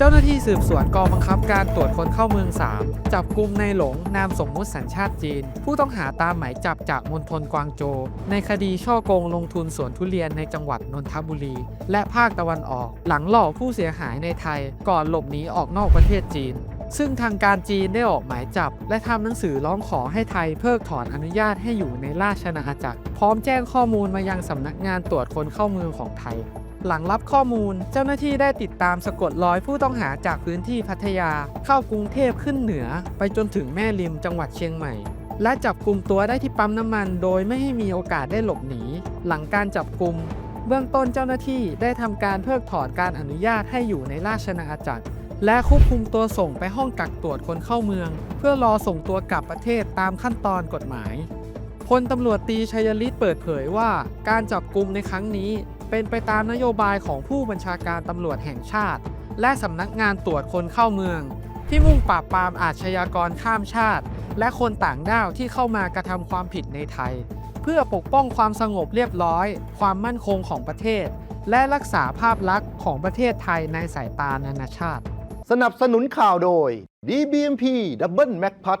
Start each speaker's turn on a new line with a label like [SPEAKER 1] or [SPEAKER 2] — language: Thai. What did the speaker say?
[SPEAKER 1] เจ้าหน้าที่สืบสวนกองบังคับการตรวจคนเข้าเมือง 3 จับกลุ่มในหลงนามสมมุติสัญชาติจีน ผู้ต้องหาตามหมายจับจากมณฑลกวางโจวในคดีช่อโกงลงทุนสวนทุเรียนในจังหวัดนนทบุรี และภาคตะวันออก หลังหลอกผู้เสียหายในไทย ก่อนหลบหนีออกนอกประเทศจีนซึ่งทางการจีนได้ออกหมายจับ และทำหนังสือร้องขอให้ไทยเพิกถอนอนุญาตให้อยู่ในราชอาณาจักร พร้อมแจ้งข้อมูลมายังสำนักงานตรวจคนเข้าเมืองของไทย หลังรับข้อมูล เจ้าหน้าที่ได้ติดตามสะกดรอยผู้ต้องหาจากพื้นที่พัทยา เข้ากรุงเทพขึ้นเหนือ ไปจนถึงแม่ริมจังหวัดเชียงใหม่ และจับกลุ่มตัวได้ที่ปั๊มน้ำมัน โดยไม่ให้มีโอกาสได้หลบหนี หลังการจับกลุ่มเบื้องต้นเจ้าหน้าที่ได้ทำการเพิกถอนการอนุญาตให้อยู่ในราชอาจักรและควบคุมตัวส่งไปห้องกักตรวจคนเข้าเมือง เพื่อรอส่งตัวกลับประเทศตามขั้นตอนกฎหมายพลตำรวจตีชัยฤทธิ์เปิดเผยว่า การจับกลุ่มในครั้งนี้ เป็นไปตามนโยบายของผู้บัญชาการตำรวจแห่งชาติ และสำนักงานตรวจคนเข้าเมือง ที่มุ่งปราบปรามอาชญากรข้ามชาติ และคนต่างด้าวที่เข้ามากระทำความผิดในไทย เพื่อปกป้องความสงบเรียบร้อย ความมั่นคงของประเทศ และรักษาภาพลักษณ์ของประเทศไทยในสายตานานาชาติ
[SPEAKER 2] สนับสนุนข่าวโดย DBMP Double Mac p a t